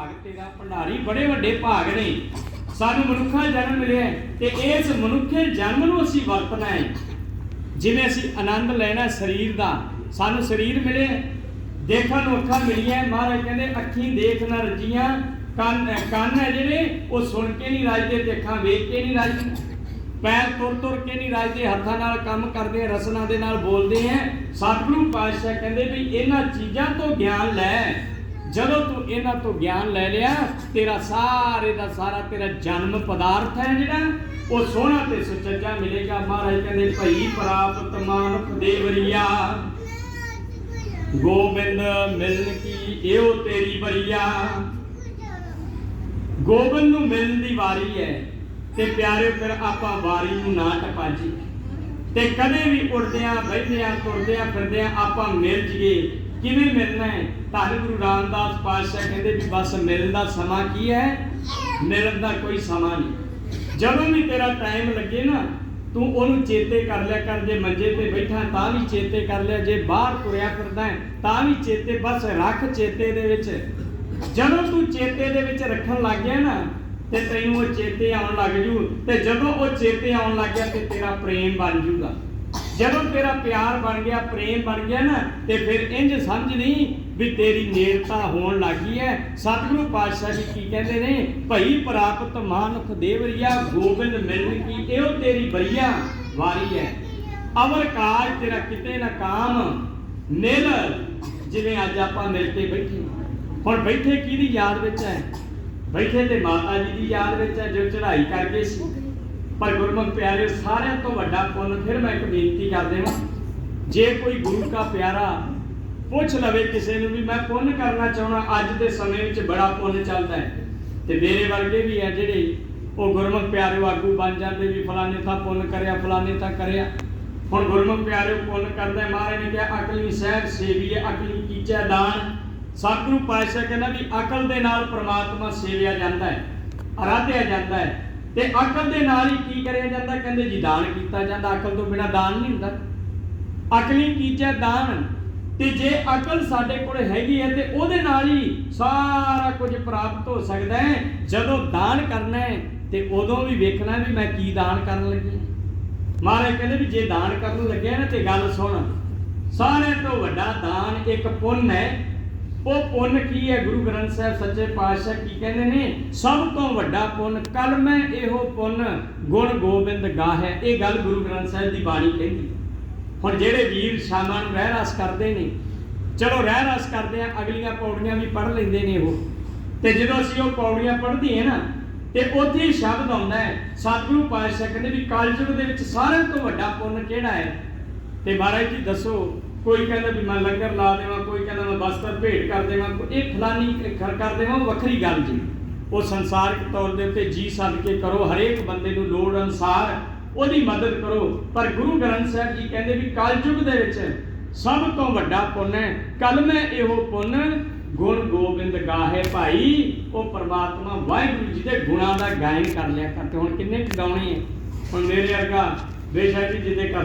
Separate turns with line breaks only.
ਭਾਗ ਤੇਰਾ ਭੰਡਾਰੀ ਬੜੇ ਵੱਡੇ ਭਾਗ ਨੇ। ਸਾਨੂੰ ਮਨੁੱਖਾ ਜਨਮ ਮਿਲਿਆ ਤੇ ਇਸ ਮਨੁੱਖੇ ਜਨਮ ਨੂੰ ਅਸੀਂ ਵਰਤਣਾ ਹੈ। ਜਿਵੇਂ ਅਸੀਂ ਆਨੰਦ ਲੈਣਾ ਸਰੀਰ ਦਾ ਸਾਨੂੰ ਸਰੀਰ ਮਿਲੇ ਦੇਖਣ ਨੂੰ ਅੱਖਾਂ ਮਿਲੀਆਂ ਮਹਾਰਾਜ ਕਹਿੰਦੇ ਅੱਖੀਂ ਦੇਖ ਨਾ ਰਜੀਆਂ ਕੰਨ ਕੰਨ ਹੈ ਜਿਹੜੇ ਉਹ ਸੁਣ ਕੇ ਨਹੀਂ ਰਾਜਦੇ ਤੇ ਅੱਖਾਂ ਵੇਖ ਕੇ ਨਹੀਂ ਰਾਜਦੇ। ਪੈਰ ਤੁਰ ਤੁਰ ਕੇ ਨਹੀਂ ਰਾਜਦੇ ਹੱਥਾਂ ਨਾਲ ਕੰਮ ਕਰਦੇ ਆ, ਰਸਨਾ ਦੇ ਨਾਲ ਬੋਲਦੇ ਆ ਸਤਿਗੁਰੂ ਪਾਤਸ਼ਾਹ ਕਹਿੰਦੇ ਵੀ ਇਹਨਾਂ ਚੀਜ਼ਾਂ ਤੋਂ ਗਿਆਨ ਲੈ। ਜਦੋਂ ਤੂੰ ਇਹਨਾਂ ਤੋਂ ਗਿਆਨ ਲੈ ਲਿਆ, ਤੇਰਾ ਸਾਰੇ ਦਾ ਸਾਰਾ ਤੇਰਾ ਜਨਮ ਪਦਾਰਥ ਹੈ ਜਿਹੜਾ, ਉਹ ਸੋਹਣਾ ਤੇ ਸੁਚੱਜਾ ਮਿਲੇਗਾ। ਮਹਾਰਾਜ ਕਹਿੰਦੇ, ਭਈ ਪ੍ਰਾਪਤ ਮਾਨੁਖ ਦੇਵਰੀਆ, ਗੋਬਿੰਦ ਮਿਲਨ ਕੀ ਇਹੋ ਤੇਰੀ ਬਰੀਆ? ਗੋਬਿੰਦ ਨੂੰ ਮਿਲਣ ਦੀ ਵਾਰੀ ਹੈ ਤੇ ਪਿਆਰੇ ਫਿਰ ਆਪਾਂ ਵਾਰੀ ਨੂੰ ਨਾ ਟਪਾਜੀ ਤੇ ਕਦੇ ਵੀ ਉੜਦਿਆਂ ਬੈਠਿਆਂ ਤੁਰਦਿਆਂ ਫਿਰਦਿਆਂ ਆਪਾਂ ਮਿਲ ਜੀਏ। ਕਿਵੇਂ ਮਿਲਣਾ ਹੈ? ਧੰਨ ਗੁਰੂ ਰਾਮਦਾਸ ਪਾਤਸ਼ਾਹ ਕਹਿੰਦੇ ਵੀ ਬਸ ਮਿਲਣ ਦਾ ਸਮਾਂ ਕੀ ਹੈ? ਮਿਲਣ ਦਾ ਕੋਈ ਸਮਾਂ ਨਹੀਂ। ਜਦੋਂ ਵੀ ਤੇਰਾ ਟਾਈਮ ਲੱਗੇ ਨਾ ਤੂੰ ਉਹਨੂੰ ਚੇਤੇ ਕਰ ਲਿਆ ਕਰ ਜੇ ਮੰਜੇ ਤੇ ਬੈਠਾ ਤਾਂ ਵੀ ਚੇਤੇ ਕਰ ਲਿਆ ਜੇ ਬਾਹਰ ਤੁਰਿਆ ਫਿਰਦਾ ਹੈ, ਤਾਂ ਵੀ ਚੇਤੇ ਬਸ ਰੱਖ ਚੇਤੇ ਦੇ ਵਿੱਚ। ਜਦੋਂ ਤੂੰ ਚੇਤੇ ਦੇ ਵਿੱਚ ਰੱਖਣ ਲੱਗ ਗਿਆ ਨਾ ਤੇ ਤੈਨੂੰ ਉਹ ਚੇਤੇ ਆਉਣ ਲੱਗ ਜੂ ਤੇ ਜਦੋਂ ਉਹ ਚੇਤੇ ਆਉਣ ਲੱਗ ਗਿਆ ਤੇ ਤੇਰਾ ਪ੍ਰੇਮ ਬਣ ਜੂਗਾ। ਜਦੋਂ ਤੇਰਾ ਪਿਆਰ ਬਣ ਗਿਆ, ਪ੍ਰੇਮ ਬਣ ਗਿਆ ਨਾ, ਤੇ ਫਿਰ ਇੰਜ ਸਮਝ ਨਹੀਂ ਵੀ ਤੇਰੀ ਨੇੜਤਾ ਹੋਣ ਲੱਗੀ ਹੈ ਸਤਿਗੁਰੂ ਪਾਤਸ਼ਾਹ ਜੀ ਕੀ ਕਹਿੰਦੇ ਨੇ, ਭਈ ਪ੍ਰਾਪਤ ਮਾਨੁਖ ਦੇਵਰੀਆ, ਗੋਬਿੰਦ ਮਿਲਨ ਕੀ, ਇਹੋ ਤੇਰੀ ਬਰੀਆ ਵਾਰੀ ਹੈ ਅਵਰ ਕਾਜ ਤੇਰਾ ਕਿਤੇ ਨਾ ਕਾਮ, ਨਿਲ, ਜਿਵੇਂ ਅੱਜ ਆਪਾਂ ਮਿਲ ਕੇ ਬੈਠੇ। ਹੁਣ ਬੈਠੇ ਕਿਹਦੀ ਯਾਦ ਵਿੱਚ ਹੈ ਬੈਠੇ ਤੇ ਮਾਤਾ ਜੀ ਦੀ ਯਾਦ ਵਿੱਚ ਹੈ ਜੋ ਚੜ੍ਹਾਈ ਕਰਕੇ ਸੀ। ਪਰ ਗੁਰਮੁਖ ਪਿਆਰੇ ਸਾਰਿਆਂ ਤੋਂ ਵੱਡਾ ਪੁੰਨ, ਫਿਰ ਮੈਂ ਇੱਕ ਬੇਨਤੀ ਕਰ ਹਾਂ, ਜੇ ਕੋਈ ਗੁਰੂ ਦਾ ਪਿਆਰਾ ਪੁੱਛ ਲਵੇ ਕਿਸੇ ਨੂੰ ਵੀ, ਮੈਂ ਪੁੰਨ ਕਰਨਾ ਚਾਹਣਾ ਅੱਜ ਦੇ ਸਮੇਂ ਵਿੱਚ ਬੜਾ ਪੁੰਨ ਚੱਲਦਾ ਹੈ। ਤੇ ਮੇਰੇ ਵਰਗੇ ਵੀ ਹੈ ਜਿਹੜੇ, ਉਹ ਗੁਰਮੁਖ ਪਿਆਰੇ ਆਗੂ ਬਣ ਜਾਂਦੇ ਵੀ ਫਲਾਣੇ ਥਾਂ ਪੁੰਨ ਕਰਿਆ, ਫਲਾਣੇ ਥਾਂ ਕਰਿਆ। ਹੁਣ ਗੁਰਮੁਖ ਪਿਆਰੇ ਪੁੰਨ ਕਰਦਾ ਮਹਾਰਾਜ ਨੇ ਕਿਹਾ, ਅਕਲੀ ਸਹਿਬ ਸੇਵੀ ਹੈ, ਅਕਲੀ ਕੀਚਾ ਦਾਨ। ਸਤਿਗੁਰੂ ਪਾਤਸ਼ਾਹ ਕਹਿੰਦਾ ਵੀ ਅਕਲ ਦੇ ਨਾਲ ਪ੍ਰਮਾਤਮਾ ਸੇਵਿਆ ਜਾਂਦਾ ਹੈ, ਅਰਾਧਿਆ ਜਾਂਦਾ ਹੈ। ਤੇ ਅਕਲ ਦੇ ਨਾਲ ਹੀ ਕੀ ਕਰਿਆ ਜਾਂਦਾ? ਕਹਿੰਦੇ ਜੀ, ਦਾਨ ਕੀਤਾ ਜਾਂਦਾ। ਅਕਲ ਤੋਂ ਬਿਨਾ ਦਾਨ ਨਹੀਂ ਹੁੰਦਾ। ਅਕਲੀ ਕੀਚੈ ਦਾਨ। ਤੇ ਜੇ ਅਕਲ ਸਾਡੇ ਕੋਲ ਹੈਗੀ ਹੈ, ਤੇ ਉਹਦੇ ਨਾਲ ਹੀ ਸਾਰਾ ਕੁਝ ਪ੍ਰਾਪਤ ਹੋ ਸਕਦਾ ਹੈ। ਜਦੋਂ ਦਾਨ ਕਰਨਾ ਹੈ, ਤੇ ਉਦੋਂ ਵੀ ਵੇਖਣਾ ਵੀ ਮੈਂ ਕੀ ਦਾਨ ਕਰਨ ਲੱਗੀ ਮਹਾਰਾਜ ਕਹਿੰਦੇ ਵੀ ਜੇ ਦਾਨ ਕਰਨ ਲੱਗਿਆ ਨਾ, ਤੇ ਗੱਲ ਸੁਣ। ਸਾਰਿਆਂ ਤੋਂ ਵੱਡਾ ਦਾਨ ਇੱਕ ਪੁੰਨ ਹੈ। ਉਹ ਪੁੰਨ ਕੀ ਹੈ? ਗੁਰੂ ਗ੍ਰੰਥ ਸਾਹਿਬ ਸੱਚੇ ਪਾਤਸ਼ਾਹ ਕੀ ਕਹਿੰਦੇ ਨੇ? ਸਭ ਤੋਂ ਵੱਡਾ ਪੁੰਨ ਕਲ ਮੈਂ ਇਹੋ ਪੁੰਨ ਗੁਣ ਗੋਬਿੰਦ ਗਾਹੈ। ਇਹ ਗੱਲ ਗੁਰੂ ਗ੍ਰੰਥ ਸਾਹਿਬ ਦੀ ਬਾਣੀ ਕਹਿੰਦੀ ਹੁਣ ਜਿਹੜੇ ਵੀਰ ਸ਼ਾਮਾਂ ਨੂੰ ਰਹਿ ਰਸ ਕਰਦੇ ਨੇ, ਚਲੋ ਰਹਿ ਰਸ ਕਰਦੇ ਆ, ਅਗਲੀਆਂ ਪੌੜੀਆਂ ਵੀ ਪੜ੍ਹ ਲੈਂਦੇ ਨੇ ਉਹ। ਤੇ ਜਦੋਂ ਅਸੀਂ ਉਹ ਪੌੜੀਆਂ ਪੜ੍ਹਦੀ ਹੈ ਨਾ, ਤੇ ਉੱਥੇ ਹੀ ਸ਼ਬਦ ਆਉਂਦਾ ਹੈ, ਸਤਿਗੁਰੂ ਪਾਤਸ਼ਾਹ ਕਹਿੰਦੇ ਵੀ ਕਲਯੁਗ ਦੇ ਵਿੱਚ ਸਾਰਿਆਂ ਤੋਂ ਵੱਡਾ ਪੁੰਨ ਕਿਹੜਾ ਹੈ? ਤੇ ਮਹਾਰਾਜ ਜੀ ਦੱਸੋ ਕੋਈ ਕਹਿੰਦਾ ਵੀ ਮੈਂ ਲੰਗਰ ਲਾ ਦੇਵਾਂ, ਕੋਈ ਕਹਿੰਦਾ ਮੈਂ ਬਸਤਰ ਭੇਟ ਕਰ ਦੇਵਾਂ ਇਹ ਫਲਾਨੀ ਖਰ ਕਰ ਦੇਵਾਂ ਵੱਖਰੀ ਗੱਲ ਜੀ। ਉਹ ਸੰਸਾਰਿਕ ਤੌਰ ਦੇ ਉੱਤੇ ਜੀ ਸਦਕੇ ਕਰੋ, ਹਰੇਕ ਬੰਦੇ ਨੂੰ ਲੋੜ ਅਨਸਾਰ ਉਹਦੀ ਮਦਦ ਕਰੋ। ਪਰ ਗੁਰੂ ਗ੍ਰੰਥ ਸਾਹਿਬ ਜੀ ਕਹਿੰਦੇ ਵੀ ਕਲਯੁਗ ਦੇ ਵਿੱਚ ਸਭ ਤੋਂ ਵੱਡਾ ਪੁੰਨ ਹੈ। ਕਲ ਮੈਂ ਇਹੋ ਪੁੰਨ ਗੁਣ ਗੋਬਿੰਦ ਗਾਹੇ ਭਾਈ, ਉਹ ਪ੍ਰਮਾਤਮਾ ਵਾਹਿਗੁਰੂ ਜੀ ਦੇ ਗੁਣਾਂ ਦਾ ਗਾਇਨ ਕਰ ਲਿਆ ਕਰਦੇ ਹੁਣ ਕਿੰਨੇ ਕੁ ਗਾਉਣੇ ਹੈ? ਹੁਣ ਮੇਰੇ ਵਰਗਾ ਬੇਸ਼ੱਕ ਜੀ ਜਿਹਦੇ ਕਥਾ